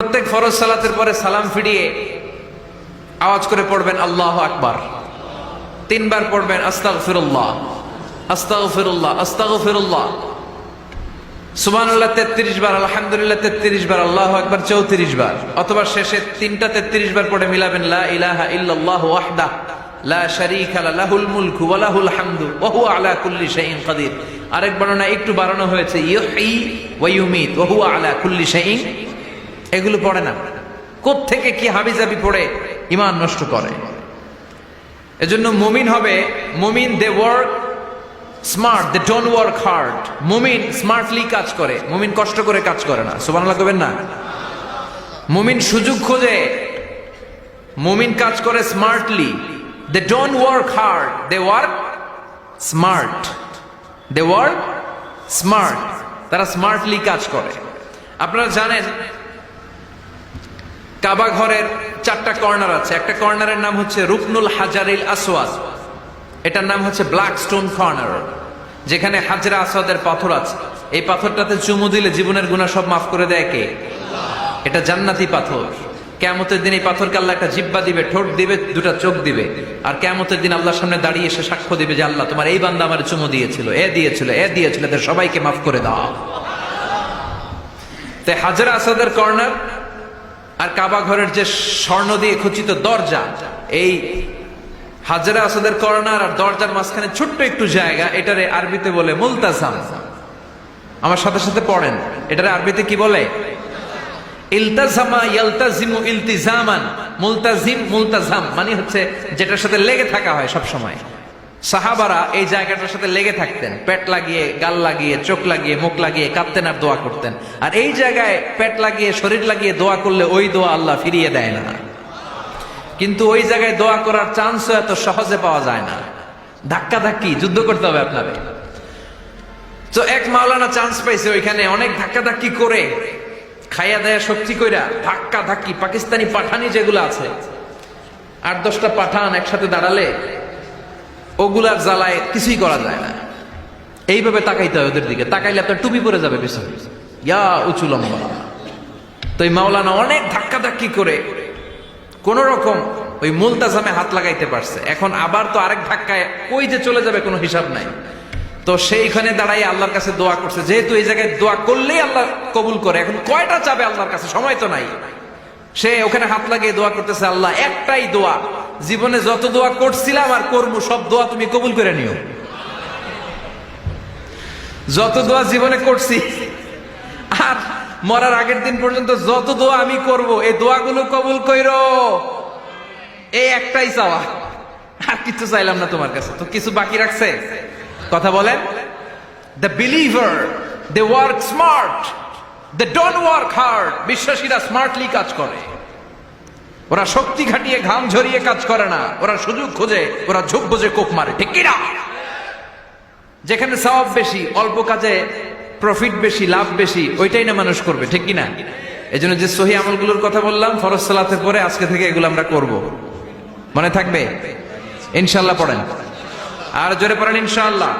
প্রত্যেক ফরজ সালাতের পরে সালাম ফিরিয়ে আওয়াজ করে পড়বেন আল্লাহ আকবার। তিনবার পড়বেন আস্তাগ ফিরুল্লাহ আস্তাগ ফিরুল্লাহ আস্তাগ ফিরুল্লাহ সুবহানাল্লাহ তেত্রিশ বার, আলহামদুলিল্লাহ তেত্রিশ বার, আল্লাহ আকবার চৌত্রিশ বার। অথবা শেষে তিনটা তেত্রিশ বার পড়ে মিলাবেন, লা ইলাহা ইল্লাল্লাহু ওয়াহদাহ লা শারীকা লাহুল মুলকু ওয়া লাহুল হামদু, ওয়া হুয়া আলা কুল্লি শাইইন কাদির। আরেক বর্ণনা একটু বাড়ানো হয়েছে, ইউহয়ী ওয়া ইউমীত, ওয়া হুয়া আলা কুল্লি শাইইন এগুলো পড়ে না। থেকে কি হাবিজাবি পড়ে? ইমান নষ্ট করে। এজন্য মুমিন হবে, মুমিন they work smart, they don't work hard. মুমিন স্মার্টলি কাজ করে, মুমিন কষ্ট করে কাজ করে না। সুবহানাল্লাহ কবেন না? মুমিন সুযোগ খোঁজে, মুমিন কাজ করে smartly. They don't work hard, they work smart. They work smart, তারা স্মার্টলি কাজ করে। আপনারা জানেন কাবা ঘরের চারটা কর্নার আছে। একটা কর্নারের নাম হচ্ছে রুকনুল হাজারিল আসওয়াদ এটার নাম হচ্ছে ব্ল্যাক স্টোন কর্নার। যেখানে হাজরা আসাদের পাথর আছে। এই পাথরটাতে চুমু দিলে জীবনের গুণা সব মাফ করে দেয় কে? এটা জান্নাতি পাথর। কেমতের দিন এই পাথরকে আল্লাহ একটা জিব্বা দিবে, ঠোঁট দিবে, দুটা চোখ দিবে। আর কেমতের দিন আল্লাহর সামনে দাঁড়িয়ে এসে সাক্ষ্য দিবে যে আল্লাহ, তোমার এই বান্দা আমার চুমু দিয়েছিল, এ দিয়েছিল এ দিয়েছিল, এদের সবাইকে মাফ করে দাও। তাই হাজরা আসাদের কর্নার আর কাবা ঘরের যে স্বর্ণ দিয়ে খচিত দরজা, এই হাজরা আসাদের করোনার আর দরজার মাঝখানে ছোট্ট একটু জায়গা, এটারে আরবিতে বলে মুলতাজাম। আমার সাথে সাথে পড়েন, এটারে আরবিতে কি বলে? ইলতাজামা ইয়ালতাজিমু ইলতিজামান, মুলতাজিম মুলতাজাম মানে হচ্ছে যেটার সাথে লেগে থাকা হয় সব সময় সাহাবারা এই জায়গাটার সাথে লেগে থাকতেন। পেট লাগিয়ে, গাল লাগিয়ে, চোখ লাগিয়ে, মুখ লাগিয়ে কাঁদতেন আর দোয়া করতেন। আর এই জায়গায় পেট লাগিয়ে, শরীর লাগিয়ে দোয়া করলে ওই দোয়া আল্লাহ ফিরিয়ে দেয় না। কিন্তু ওই জায়গায় দোয়া করার চান্সও এত সহজে পাওয়া যায় না। ধাক্কা ধাক্কি, যুদ্ধ করতে হবে আপনাদের। তো এক মাওলানা চান্স পাইছে ওইখানে, অনেক ধাক্কা ধাক্কি করে, খাইয়া দেয়া শক্তি কইরা ধাক্কা ধাক্কি, পাকিস্তানি পাঠানি যেগুলো আছে, আট দশটা পাঠান একসাথে দাঁড়ালে ওগুলার জ্বালায় কিছুই করা যায় না। এইভাবে তাকাইতে হয় ওদের দিকে। তাকাইলে আপনার টুপি পরে যাবে পিছনে। ইয়া উঁচু লম্বা। তো এই মাওলানা অনেক ধাক্কা ধাক্কি করে কোন রকম ওই মুলতাজামে হাত লাগাইতে পারছে। এখন আবার তো আরেক ধাক্কায় কই যে চলে যাবে কোনো হিসাব নাই। তো সেইখানে দাঁড়াই আল্লাহর কাছে দোয়া করছে। যেহেতু এই জায়গায় দোয়া করলেই আল্লাহ কবুল করে, এখন কয়টা চাবে আল্লাহর কাছে? সময় তো নাই। সে ওখানে হাত লাগিয়ে দোয়া করতেছে, আল্লাহ, একটাই দোয়া জীবনে যত দোয়া করছিলাম আর করব, সব দোয়া তুমি কবুল করে নিও। যত দোয়া জীবনে করছি, আর মরার আগের দিন পর্যন্ত যত দোয়া আমি করব, এই দোয়াগুলো কবুল কইরো। এই একটাই চাওয়া। আর কিছু চাইলাম না তোমার কাছে। তো কিছু বাকি রাখছে? কথা বলেন। The believer they work smart they don't work hard বিশ্বাসীরা smartly কাজ করে। ওরা শক্তি খাটিয়ে ঘাম ঝরিয়ে কাজ করে না। ওরা সুযোগ খোঁজে, ওরা ঝোঁক বোঝে, কোপ মারে। ঠিক কিনা? যেখানে সওয়াব বেশি, অল্প কাজে প্রফিট বেশি, লাভ বেশি, ওইটাই না মানুষ করবে, ঠিক কিনা? এই জন্য যে সহি আমলগুলোর কথা বললাম, ফরজ সালাতের পরে আজকে থেকে এগুলো আমরা করব। মনে থাকবে? ইনশাল্লাহ পড়েন। আর জোরে পড়েন ইনশাআল্লাহ।